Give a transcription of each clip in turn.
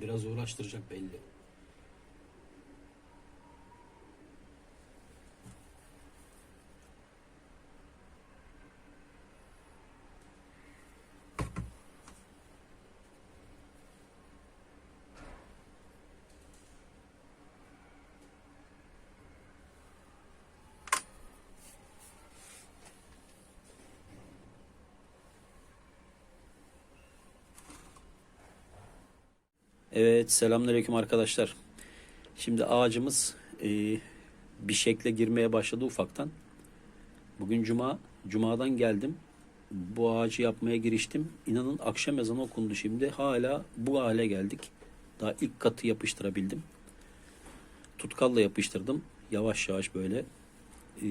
Biraz uğraştıracak belli. Evet, selamünaleyküm arkadaşlar. Şimdi ağacımız e, bir şekle girmeye başladı ufaktan. Bugün cuma, cumadan geldim. Bu ağacı yapmaya giriştim. İnanın akşam ezanı okundu şimdi. Hala bu hale geldik. Daha ilk katı yapıştırabildim. Tutkalla yapıştırdım. Yavaş yavaş böyle e,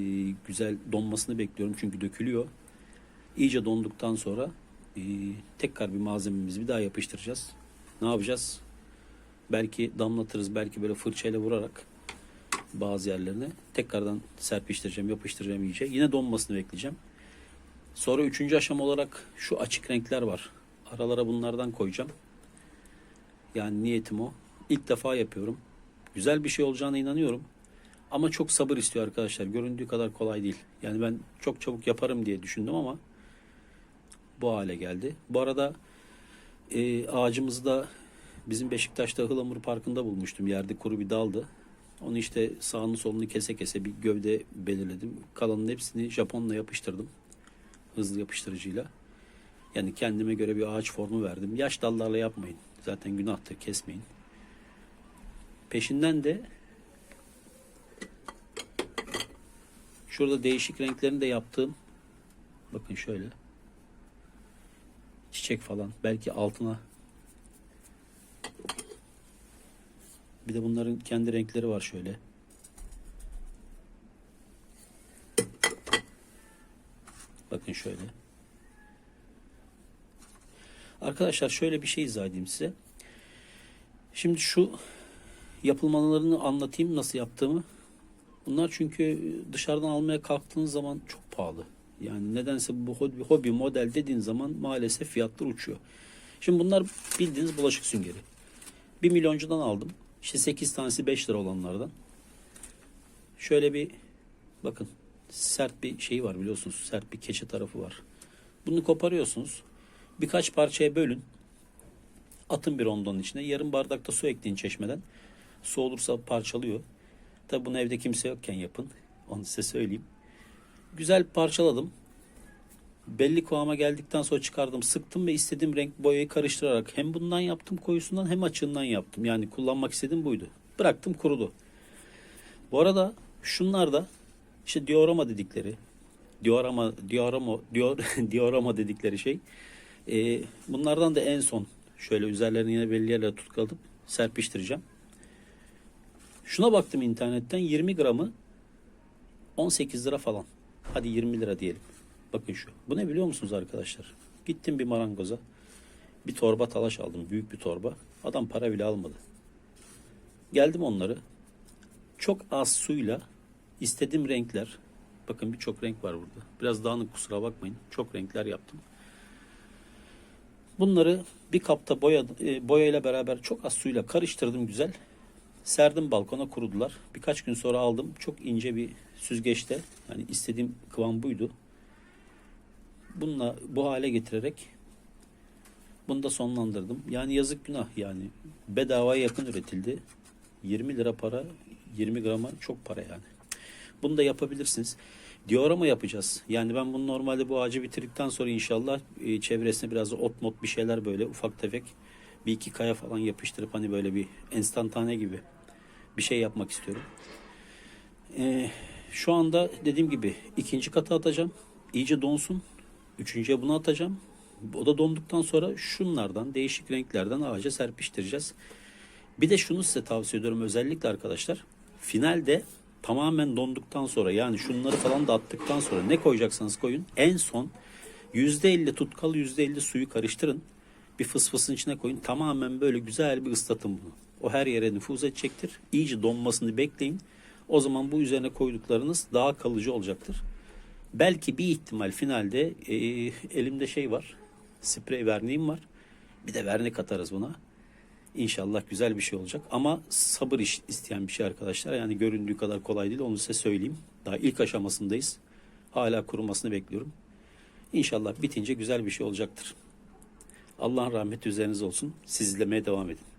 güzel donmasını bekliyorum çünkü dökülüyor. İyice donduktan sonra e, tekrar bir malzememizi bir daha yapıştıracağız. Ne yapacağız? Belki damlatırız, belki böyle fırçayla vurarak bazı yerlerine tekrardan serpiştireceğim, yapıştıracağım iyice. Yine donmasını bekleyeceğim. Sonra üçüncü aşama olarak şu açık renkler var. Aralara bunlardan koyacağım. Yani niyetim o. İlk defa yapıyorum. Güzel bir şey olacağına inanıyorum. Ama çok sabır istiyor arkadaşlar. Göründüğü kadar kolay değil. Yani ben çok çabuk yaparım diye düşündüm ama bu hale geldi. Bu arada e, ağacımızı da bizim Beşiktaş'ta Hılamur Parkı'nda bulmuştum. Yerde kuru bir daldı. Onu işte sağını solunu kese kese bir gövde belirledim. Kalanın hepsini Japonla yapıştırdım. Hızlı yapıştırıcıyla. Yani kendime göre bir ağaç formu verdim. Yaş dallarla yapmayın. Zaten günahtır kesmeyin. Peşinden de şurada değişik renklerini de yaptığım bakın şöyle çiçek falan belki altına bir de bunların kendi renkleri var şöyle bakın şöyle arkadaşlar şöyle bir şey izah edeyim size şimdi şu yapılmalarını anlatayım nasıl yaptığımı bunlar çünkü dışarıdan almaya kalktığınız zaman çok pahalı yani nedense bu hobi, hobi model dediğin zaman maalesef fiyatlar uçuyor. Şimdi bunlar bildiğiniz bulaşık süngeri. Bir milyoncudan aldım. İşte 8 tanesi 5 lira olanlardan. Şöyle bir bakın sert bir şey var biliyorsunuz. Sert bir keçe tarafı var. Bunu koparıyorsunuz. Birkaç parçaya bölün. Atın bir rondonun içine. Yarım bardakta su ekleyin çeşmeden. Su olursa parçalıyor. Tabi bunu evde kimse yokken yapın. Onu size söyleyeyim. Güzel parçaladım. Belli kıvama geldikten sonra çıkardım, sıktım ve istediğim renk boyayı karıştırarak hem bundan yaptım koyusundan hem açığından yaptım. Yani kullanmak istediğim buydu. Bıraktım kurudu. Bu arada şunlar da işte diorama dedikleri diorama diorama dior, diorama dedikleri şey. Ee, bunlardan da en son şöyle üzerlerini yine belli yerlere tutkaladım serpiştireceğim. Şuna baktım internetten 20 gramı 18 lira falan. Hadi 20 lira diyelim. Bakın şu. Bu ne biliyor musunuz arkadaşlar? Gittim bir marangoza. Bir torba talaş aldım. Büyük bir torba. Adam para bile almadı. Geldim onları. Çok az suyla istediğim renkler. Bakın birçok renk var burada. Biraz dağınık kusura bakmayın. Çok renkler yaptım. Bunları bir kapta boya, e, boyayla beraber çok az suyla karıştırdım güzel. Serdim balkona kurudular. Birkaç gün sonra aldım. Çok ince bir süzgeçte. Yani istediğim kıvam buydu. Bununla bu hale getirerek bunu da sonlandırdım. Yani yazık günah yani. Bedavaya yakın üretildi. 20 lira para 20 grama çok para yani. Bunu da yapabilirsiniz. Diorama yapacağız. Yani ben bunu normalde bu ağacı bitirdikten sonra inşallah e, çevresine biraz ot mot bir şeyler böyle ufak tefek bir iki kaya falan yapıştırıp hani böyle bir enstantane gibi bir şey yapmak istiyorum. Ee, şu anda dediğim gibi ikinci kata atacağım. İyice donsun. Üçüncüye bunu atacağım. O da donduktan sonra şunlardan değişik renklerden ağaca serpiştireceğiz. Bir de şunu size tavsiye ediyorum özellikle arkadaşlar. Finalde tamamen donduktan sonra yani şunları falan da attıktan sonra ne koyacaksanız koyun. En son %50 tutkal %50 suyu karıştırın. Bir fısfısın içine koyun. Tamamen böyle güzel bir ıslatın bunu. O her yere nüfuz edecektir. İyice donmasını bekleyin. O zaman bu üzerine koyduklarınız daha kalıcı olacaktır. Belki bir ihtimal finalde e, elimde şey var. Sprey verniğim var. Bir de vernik atarız buna. İnşallah güzel bir şey olacak. Ama sabır iş isteyen bir şey arkadaşlar. Yani göründüğü kadar kolay değil. Onu size söyleyeyim. Daha ilk aşamasındayız. Hala kurumasını bekliyorum. İnşallah bitince güzel bir şey olacaktır. Allah'ın rahmeti üzerinize olsun. Siz izlemeye devam edin.